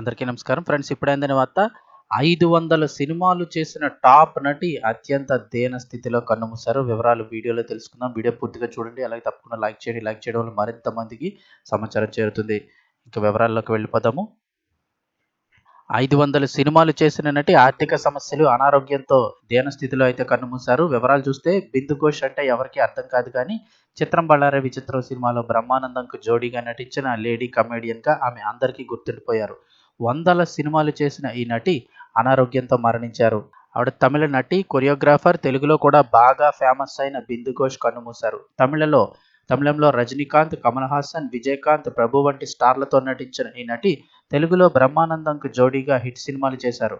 అందరికీ నమస్కారం. ఫ్రెండ్స్ ఇప్పుడైందని వార్త ఐదు వందల సినిమాలు చేసిన టాప్ నటి అత్యంత దేన స్థితిలో కన్నుమూశారు. వివరాలు వీడియోలో తెలుసుకుందాం. వీడియో పూర్తిగా చూడండి. అలాగే తప్పకుండా లైక్ చేయండి. లైక్ చేయడం వల్ల మరింత మందికి సమాచారం చేరుతుంది. ఇంకా వివరాల్లోకి వెళ్ళిపోదాము. ఐదు వందల సినిమాలు చేసిన నటి ఆర్థిక సమస్యలు అనారోగ్యంతో దేన స్థితిలో అయితే కన్నుమూశారు. వివరాలు చూస్తే బిందు ఘోష్ అంటే ఎవరికి అర్థం కాదు కానీ చిత్రం బళ్ళారే విచిత్రం సినిమాలో బ్రహ్మానందంకు జోడీగా నటించిన లేడీ కమేడియన్గా ఆమె అందరికీ గుర్తుండిపోయారు. వందల సినిమాలు చేసిన ఈ నటి అనారోగ్యంతో మరణించారు. ఆవిడ తమిళ నటి కొరియోగ్రాఫర్ తెలుగులో కూడా బాగా ఫేమస్ అయిన బిందు ఘోష్ కన్నుమూశారు తమిళలో తమిళంలో రజనీకాంత్ కమల్ హాసన్ విజయకాంత్ ప్రభు వంటి స్టార్లతో నటించిన ఈ నటి తెలుగులో బ్రహ్మానందంకు జోడీగా హిట్ సినిమాలు చేశారు.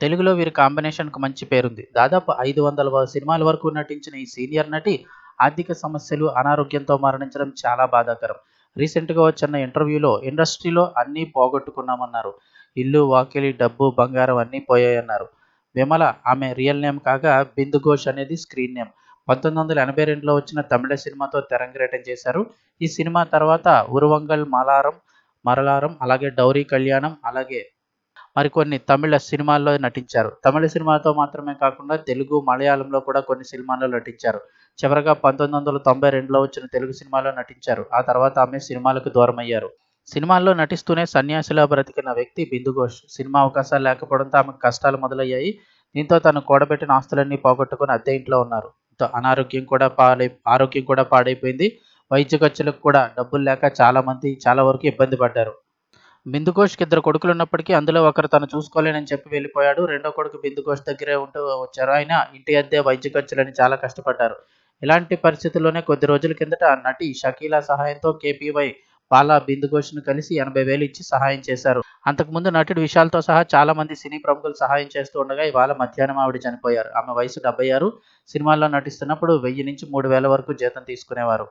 తెలుగులో వీరి కాంబినేషన్కు మంచి పేరుంది. దాదాపు ఐదు వందల సినిమాల వరకు నటించిన ఈ సీనియర్ నటి ఆర్థిక సమస్యలు అనారోగ్యంతో మరణించడం చాలా బాధాకరం. రీసెంట్గా వచ్చిన ఇంటర్వ్యూలో ఇండస్ట్రీలో అన్నీ పోగొట్టుకున్నామన్నారు. ఇల్లు వాకిలి డబ్బు బంగారం అన్నీ పోయాయన్నారు. విమల ఆమె రియల్ నేమ్ కాగా బిందు ఘోష్ అనేది స్క్రీన్ నేమ్ పంతొమ్మిది వందల ఎనభై రెండులో వచ్చిన తమిళ సినిమాతో తెరంగేటం చేశారు. ఈ సినిమా తర్వాత ఉరువంగల్ మలారం మరలారం అలాగే డౌరీ కళ్యాణం అలాగే మరికొన్ని తమిళ సినిమాల్లో నటించారు. తమిళ సినిమాతో మాత్రమే కాకుండా తెలుగు మలయాళంలో కూడా కొన్ని సినిమాల్లో నటించారు. చివరగా పంతొమ్మిది వందల తొంభై రెండులో వచ్చిన తెలుగు సినిమాలో నటించారు. ఆ తర్వాత ఆమె సినిమాలకు దూరమయ్యారు. సినిమాల్లో నటిస్తూనే సన్యాసిలా బ్రతికిన వ్యక్తి బిందుఘోష్ సినిమా అవకాశాలు లేకపోవడంతో ఆమెకు కష్టాలు మొదలయ్యాయి. దీంతో తను కూడబెట్టిన ఆస్తులన్నీ పోగొట్టుకుని అద్దె ఇంట్లో ఉన్నారు. అనారోగ్యం కూడా పాడై ఆరోగ్యం కూడా పాడైపోయింది. వైద్య ఖర్చులకు కూడా డబ్బులు లేక చాలామంది చాలా వరకు ఇబ్బంది పడ్డారు. బిందుకోష్కి ఇద్దరు కొడుకులు ఉన్నప్పటికీ అందులో ఒకరు తను చూసుకోలేనని చెప్పి వెళ్ళిపోయాడు. రెండో కొడుకు బిందుకోష్ దగ్గరే ఉంటూ వచ్చారు. ఆయన ఇంటి అద్దె వైద్య ఖర్చులని చాలా కష్టపడ్డారు. ఇలాంటి పరిస్థితుల్లోనే కొద్ది రోజుల కిందట నటి షకీలా సహాయంతో కేపీవై బాలా బిందుఘోష్ను కలిసి ఎనభై వేలు ఇచ్చి సహాయం చేశారు. అంతకుముందు నటుడు విశాల్తో సహా చాలా మంది సినీ ప్రముఖులు సహాయం చేస్తూ ఉండగా ఇవాళ మధ్యాహ్నం ఆవిడ చనిపోయారు. ఆమె వయసు డెబ్బై ఆరు. సినిమాల్లో నటిస్తున్నప్పుడు వెయ్యి నుంచి మూడు వేల వరకు జీతం తీసుకునేవారు.